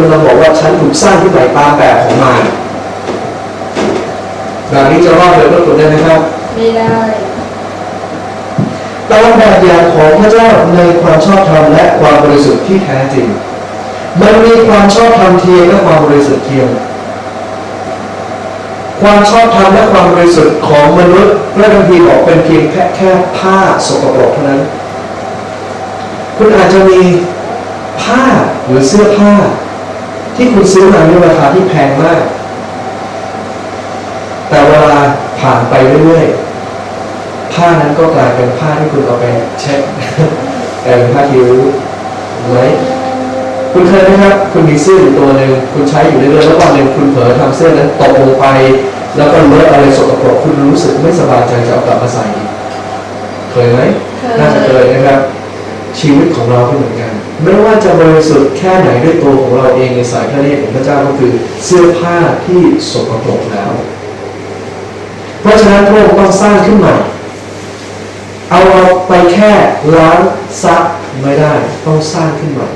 เราบอกว่าฉันถูกสร้างขึ้นใหม่ตามแบบของมันแบบนี้จะรอดเลยพระคุณได้ไหมครับ ไม่ได้ตามแบบอย่างของพระเจ้าในความชอบธรรมและความบริสุทธิ์ที่แท้จริง มันมีความชอบธรรมเทียมและความบริสุทธิ์เทียม ความชอบธรรมและความบริสุทธิ์ของมนุษย์พระคัมภีร์บอกเป็นเพียงแค่แค่ผ้าสกปรกเท่านั้น คุณอาจจะมีผ้าหรือเสื้อผ้า ที่คุณซื้อมาในราคาที่แพงมาก แต่เวลาผ่านไปเรื่อยๆ ผ้านั้นก็กลายเป็นผ้าที่คุณเอาไปเช็ดกลายเป็นผ้าที่รู้ไหมคุณเคยไหมครับ คุณมีเสื้ออยู่ตัวหนึ่งคุณใช้อยู่เรื่อยๆแล้ววันหนึ่งคุณเผลอทำเสื้อนั้นตกลงไป แล้วก็เลอะอะไรสกปรกคุณรู้สึกไม่สบายใจจะเอากลับมาใส่อีกเคยไหมเคยน่าจะเคยนะครับ ชีวิตของเราก็เหมือนกัน ไม่ว่าจะบริสุทธิ์แค่ไหนด้วยตัวของเราเองในสายพระเนตรของพระเจ้าก็คือเสื้อผ้าที่สกปรกแล้ว เพราะฉะนั้นพระองค์ต้องสร้างขึ้นใหม่เอาเราไปแค่ล้างซักไม่ได้ต้องสร้างขึ้นใหม่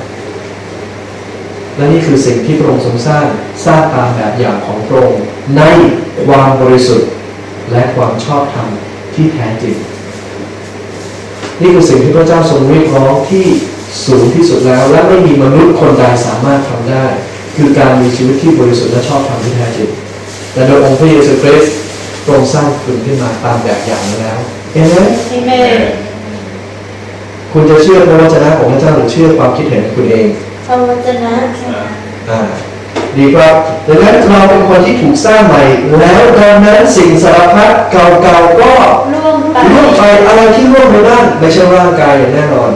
และนี่คือสิ่งที่พระองค์ทรงสร้างสร้างตามแบบอย่างของพระองค์ในความบริสุทธิ์ และความชอบธรรมที่แท้จริง นี่คือสิ่งที่พระเจ้าทรงเรียกร้องที่สูงที่สุดแล้ว และไม่มีมนุษย์คนใดสามารถทำได้ คือการมีชีวิตที่บริสุทธิ์และชอบธรรมที่แท้จริงแต่โดยองค์พระเยซูคริสต์ทรงสร้างคุณขึ้นมาตามแบบอย่างนี้แล้วเห็นไหมที่เมนคุณจะเชื่อพระวจนะของพระเจ้าหรือเชื่อความคิดเห็นของคุณเองพระวจนะอ่าดีครับดังนั้นเราเป็นคนที่ถูกสร้างใหม่ แล้วดังนั้นสิ่งสารพัดเก่าๆก็ ล่วงไปล่วงไปอะไรที่ล่วงไปบ้างไม่ใช่ร่างกายอย่างแน่นอน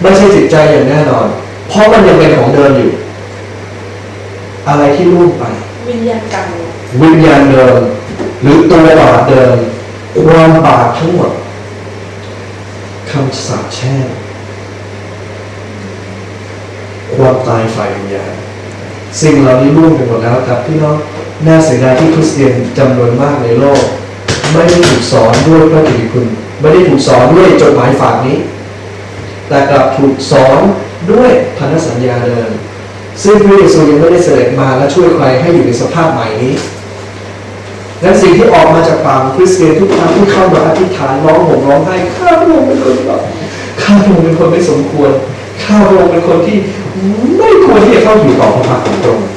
ไม่ใช่จิตใจอย่างแน่นอน เพราะมันยังเป็นของเดิมอยู่ อะไรที่ล่วงไป วิญญาณเก่าวิญญาณเดิม หรือตัวบาปเดิมความบาปทั้งหมดคำสาปแช่งความตายฝ่ายวิญญาณสิ่งเหล่านี้ล่วงไปหมดแล้วครับพี่น้องน่าเสียดายที่คริสเตียนจำนวนมากในโลก ไม่ได้ถูกสอนด้วยพระกิติคุณ ไม่ได้ถูกสอนด้วยจดหมายฝากนี้ แต่กลับถูกสอนด้วยพันธสัญญาเดิมซึ่งพระเยซูยังไม่ได้เสด็จมาและช่วยใครให้อยู่ในสภาพใหม่นี้นั้นสิ่งที่ออกมาจากปากคริสเตียนทุกครั้งที่เข้ามาอธิษฐานร้องห่มร้องไห้ข้าพระองค์เป็นคนบาปข้าพระองค์เป็นคนไม่สมควร ข้าพระองค์เป็นคนที่ไม่ควรที่จะเข้าอยู่ต่อพระพักตร์ของพระองค์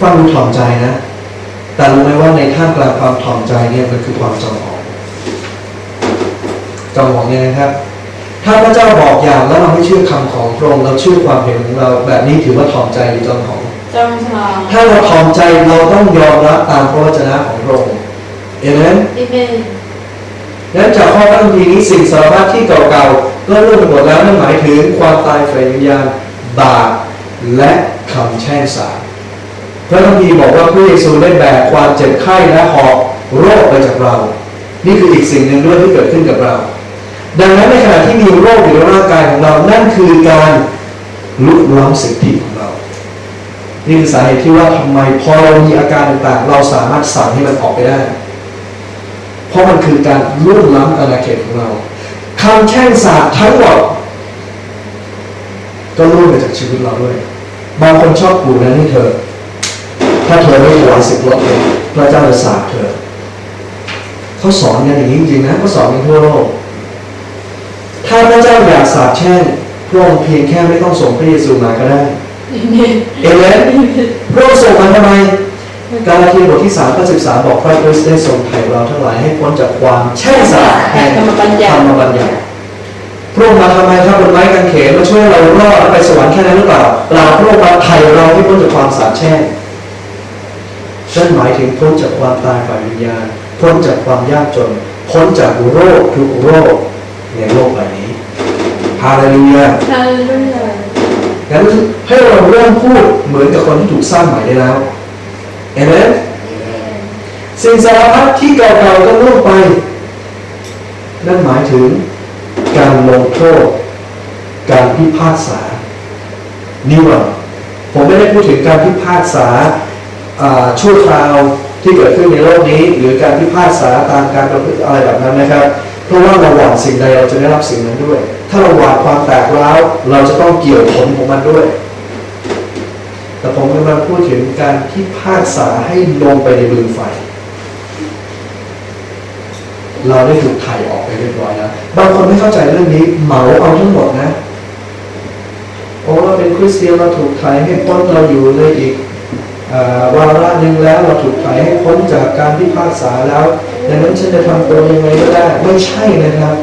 ฟังดูถ่อมใจนะ แต่รู้ไหมว่าในท่ามกลางความถ่อมใจเนี่ยมันคือความจองหองจองหองยังไงครับ ถ้าพระเจ้าบอกอย่างแล้วเราไม่เชื่อคำของพระองค์เราเชื่อความเห็นของเราแบบนี้ถือว่าถ่อมใจหรือจองหองจงทองถ้าเราถ่อมใจเราต้องยอมรับตามพระวจนะของพระองค์เอเมนที่เมนนั้นจากข้อพระคัมภีร์นี้สิ่งสารพัดที่เก่าๆก็เลื่อนไปหมดแล้วนั่นหมายถึงความตายฝ่ายวิญญาณบาปและคำแช่งสาป พระคัมภีร์บอกว่าพระเยซูได้แบกความเจ็บไข้และหอบโรคไปจากเรา นี่คืออีกสิ่งหนึ่งด้วยที่เกิดขึ้นกับเรา ดังนั้นในขณะที่มีโรคอยู่ในร่างกายของเรา นั่นคือการลุกล้ำสิทธิของเรา นี่คือสาเหตุที่ว่าทำไมพอเรามีอาการต่างๆ เราสามารถสั่งให้มันออกไปได้ เพราะมันคือการล่วงล้ำอาณาเขตของเราคำแช่งสาปทั้งหมดก็ล่วงไปจากชีวิตเราด้วย บางคนชอบขู่นะนี่เธอ ถ้าเธอไม่ถวายสิบรอบเลยพระเจ้าจะสาปเธอเขาสอนกันอย่างนี้จริงๆนะเขาสอนกันทั่วโลก ถ้าพระเจ้าอยากสาปแช่งพระองค์เพียงแค่ไม่ต้องส่งพระเยซูมาก็ได้ที่เมนเอเมนพระองค์ส่งมาทำไมกาลาเทียบทที่3ข้อ13บอกพระคริสต์ได้ทรงไถ่เราทั้งหลายให้พ้นจากความแช่งสาปแห่งธรรมบัญญัธรติรมบัญญัติพระองค์มาทำไมครับบนไม้กางเขนมาช่วยเรารอดและไปสวรรค์แค่นั้นหรือเปล่าเปล่าพระองค์มาไถ่เราให้พ้นจากความสาปแช่ง นั่นหมายถึงพ้นจากความตายฝ่ายวิญญาณ พ้นจากความยากจน พ้นจากโรคทุกโรคในโลกใบนี้ฮาเลลูยาฮาเลลูยางั้นให้เราเริ่มพูดเหมือนกับคนที่ถูกสร้างใหม่ได้แล้วเอเมนสิ่งสารพัดที่เก่าๆก็ล่วงไป นั่นหมายถึงการลงโทษ การพิพากษานิวรณ์ผมไม่ได้พูดถึงการพิพากษาอ่า ชั่วคราวที่เกิดขึ้นในโลกนี้ หรือการพิพากษาตามการประพฤติอะไรแบบนั้นนะครับ เพราะว่าเราหว่านสิ่งใดเราจะได้รับสิ่งนั้นด้วย ถ้าเราหว่านความแตกร้าวเราจะต้องเกี่ยวผลของมันด้วย แต่ผมกำลังพูดถึงการที่พากษาให้ลงไปในบึงไฟเราได้ถูกไถ่ออกไปเรียบร้อยแล้ว บางคนไม่เข้าใจเรื่องนี้เหมาเอาทั้งหมดนะ โอ้เราเป็นคริสเตียนเราถูกไถ่ให้พ้นเราอยู่ในอีก วาระหนึ่งแล้วเราถูกไถ่ให้พ้นจากการพิพากษาแล้วดังนั้นฉันจะทำตัวยังไงก็ได้ไม่ใช่นะครับ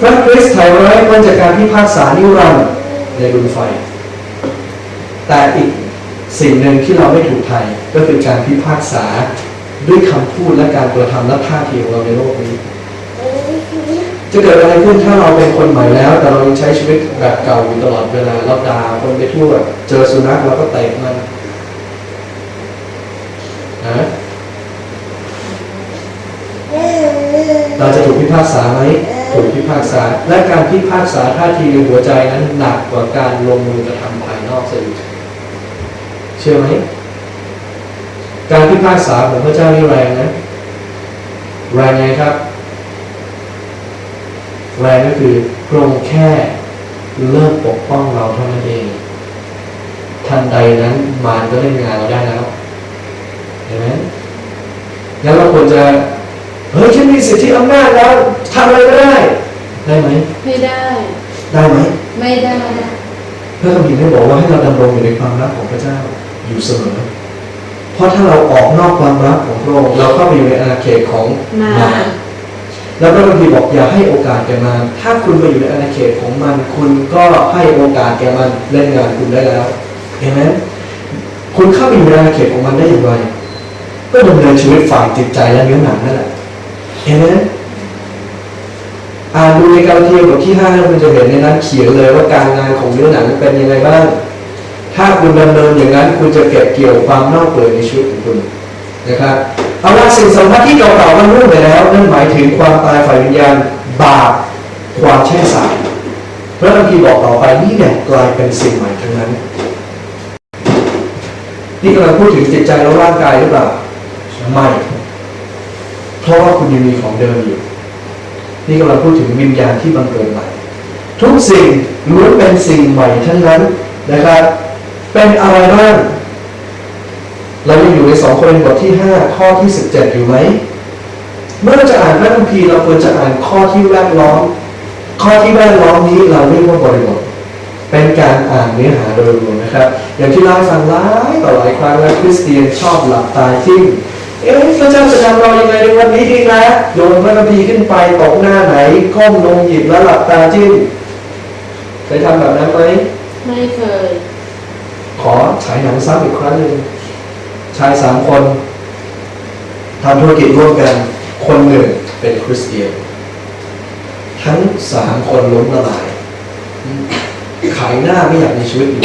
พระคริสต์ไถ่เราให้พ้นจากการพิพากษานิรันดร์ในบึงไฟ แต่อีกสิ่งหนึ่งที่เราไม่ถูกไทยก็คือการพิพากษาด้วยคำพูดและการกระทำและท่าทีของเราในโลกนี้ จะเกิดอะไรขึ้นถ้าเราเป็นคนใหม่แล้ว แต่เรายังใช้ชีวิตแบบเก่าอยู่ตลอดเวลาเราด่าคนไปทั่ว เจอสุนัขเราก็เตะมันนะ เราจะถูกพิพากษาไหมถูกพิพากษา และการพิพากษาท่าทีในหัวใจนั้นหนักกว่าการลงมือกระทำภายนอกซะอีกเชื่อไหมการพิพากษาของพระเจ้านี่แรงนะแรงไงครับแรงก็คือพระองค์แค่เลิกปกป้องเราเท่านั้นเอง ทันใดนั้นมารก็เล่นงานเราได้แล้วเห็นไหมงั้นเราควรจะ เฮ้ยฉันมีสิทธิอำนาจแล้วทำอะไรก็ได้ ได้ไหมไม่ได้ ได้ไหมไม่ได้พระคัมภีร์ได้บอกว่าให้เราดำรงอยู่ในความรักของพระเจ้าอยู่เสมอ เพราะถ้าเราออกนอกความรักของพระองค์เราเข้าไปอยู่ในอาณาเขตของมามารแล้วพระคัมภีร์บอกอย่าให้โอกาสแก่มารถ้าคุณไปอยู่ในอาณาเขตของมัน คุณก็ให้โอกาสแก่มันเล่นงานคุณได้แล้ว เห็นไหมคุณเข้าไปอยู่ในอาณาเขตของมันได้อย่างไร ก็ดำเนินชีวิตฝ่ายจิตใจและเนื้อหนังนั่นแหละ เห็นไหมอ่านดูในกาลาเทียบทที่ห้ามันจะเห็นในนั้นเขียนเลยว่าการงานของเนื้อหนังเป็นยังไงบ้าง ถ้าคุณดำเนินอย่างนั้น คุณจะเก็บเกี่ยวความเน่าเปื่อยในชีวิตของคุณนะครับเอาละสิ่งสำคัญที่เก่าๆมันรุ่งไปแล้วนั่นหมายถึงความตายฝ่ายวิญญาณบาปความแช่สาปพระคัมภีร์บอกต่อไปนี่เนี่ยกลายเป็นสิ่งใหม่ทั้งนั้นนี่กำลังพูดถึงจิตใจและร่างกายหรือเปล่าไม่ เพราะว่าคุณยังมีของเดิมอยู่ นี่กำลังพูดถึงวิญญาณที่บังเกิดใหม่ ทุกสิ่งล้วนเป็นสิ่งใหม่ทั้งนั้นนะครับ เป็นอะไรบ้างเรายังอยู่ในสองคนบทที่ 5 ข้อที่ 17 อยู่ไหม เมื่อเราจะอ่านพระคัมภีร์เราควรจะอ่านข้อที่แวดล้อม ข้อที่แวดล้อมนี้เราเรียกว่าบริบท เป็นการอ่านเนื้อหาโดยรวมนะครับ อย่างที่เล่าให้ฟังหลายต่อหลายครั้งแล้วคริสเตียนชอบหลับตาจิ้ม เอ๊ะพระเจ้าจะทำเรายังไงในวันนี้ดีนะโยนพระคัมภีร์ขึ้นไปตกหน้าไหนก้มลงหยิบแล้วหลับตาจิ้มเคยทำแบบนั้นไหมไม่เคย ขอฉายหนังซ้ำอีกครั้งหนึ่งชายสามคนทำธุรกิจร่วมกัน คนหนึ่งเป็นคริสเตียน ทั้งสามคนล้มละลาย ขายหน้าไม่อยากมีชีวิตอยู่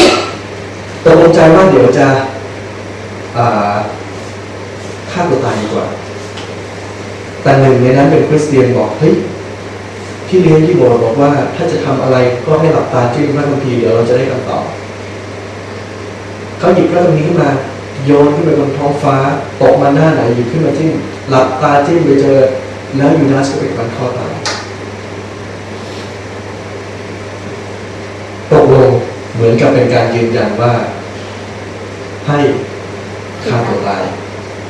ตกลงใจว่าเดี๋ยวจะอ่า ฆ่าตัวตายดีกว่า แต่หนึ่งในนั้นเป็นคริสเตียนบอกเฮ้ยที่เลี้ยงที่โบสถ์บอกว่า ถ้าจะทำอะไรก็ให้หลับตาจิ้มพระคัมภีร์เดี๋ยวเราจะได้คำตอบเขาหยิบพระคัมภีร์ขึ้นมา โยนขึ้นไปบนท้องฟ้าตกมาหน้าไหนหยิบขึ้นมาจิ้มหลับตาจิ้มไปเจอ แล้วยูดาสก็ไปฟันคอตายตกลงเหมือนกับเป็นการยืนยันว่า ให้ฆ่าตัวตาย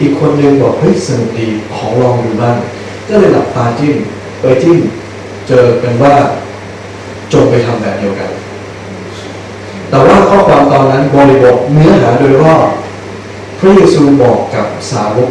อีกคนหนึ่งบอกเฮ้ยสนุกดีขอลองดูบ้าง ก็เลยหลับตาจิ้มไปจิ้มเจอกันว่าจงไปทำแบบเดียวกัน แต่ว่าข้อความตอนนั้นบริบทเนื้อหาโดยรอบพระเยซูบอกกับสาวก